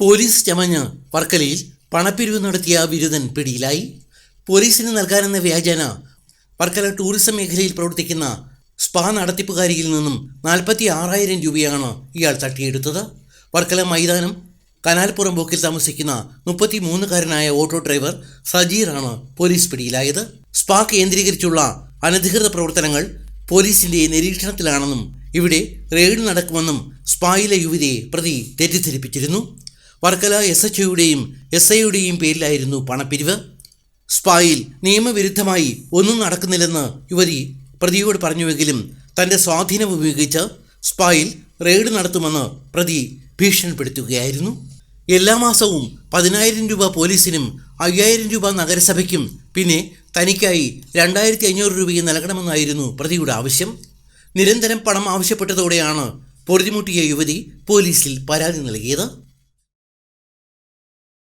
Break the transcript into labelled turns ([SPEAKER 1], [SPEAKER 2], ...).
[SPEAKER 1] Police ചമഞ്ഞ് വർക്കലയിൽ പണപ്പിരിവ് നടത്തിയ ബിരുദൻ പിടിയിലായി. പോലീസിന് നൽകാനെന്ന വ്യാജേന വർക്കല ടൂറിസം മേഖലയിൽ പ്രവർത്തിക്കുന്ന സ്പാ നടത്തിപ്പുകാരിയിൽ നിന്നും നാൽപ്പത്തി ആറായിരം രൂപയാണ് ഇയാൾ തട്ടിയെടുത്തത്. വർക്കല മൈതാനം കനാൽപ്പുറം ബോക്കിൽ താമസിക്കുന്ന മുപ്പത്തി മൂന്നുകാരനായ ഓട്ടോ ഡ്രൈവർ സജീറാണ് പോലീസ് പിടിയിലായത്. സ്പാ കേന്ദ്രീകരിച്ചുള്ള അനധികൃത പ്രവർത്തനങ്ങൾ പോലീസിന്റെ നിരീക്ഷണത്തിലാണെന്നും ഇവിടെ റെയ്ഡ് നടക്കുമെന്നും സ്പായിലെ യുവതിയെ പ്രതി തെറ്റിദ്ധരിപ്പിച്ചിരുന്നു. വർക്കല എസ് എച്ച് ഒയുടെയും എസ് ഐയുടെയും പേരിലായിരുന്നു പണപ്പിരിവ്. സ്പായിൽ നിയമവിരുദ്ധമായി ഒന്നും നടക്കുന്നില്ലെന്ന് യുവതി പ്രതിയോട് പറഞ്ഞുവെങ്കിലും തന്റെ സ്വാധീനം ഉപയോഗിച്ച് സ്പായിൽ റെയ്ഡ് നടത്തുമെന്ന് പ്രതി ഭീഷണിപ്പെടുത്തുകയായിരുന്നു. എല്ലാ മാസവും പതിനായിരം രൂപ പോലീസിനും അയ്യായിരം രൂപ നഗരസഭയ്ക്കും പിന്നെ തനിക്കായി രണ്ടായിരത്തി അഞ്ഞൂറ് രൂപയും നൽകണമെന്നായിരുന്നു പ്രതിയുടെ ആവശ്യം. നിരന്തരം പണം ആവശ്യപ്പെട്ടതോടെയാണ് പൊറുതിമുട്ടിയ യുവതി പോലീസിൽ പരാതി നൽകിയത്.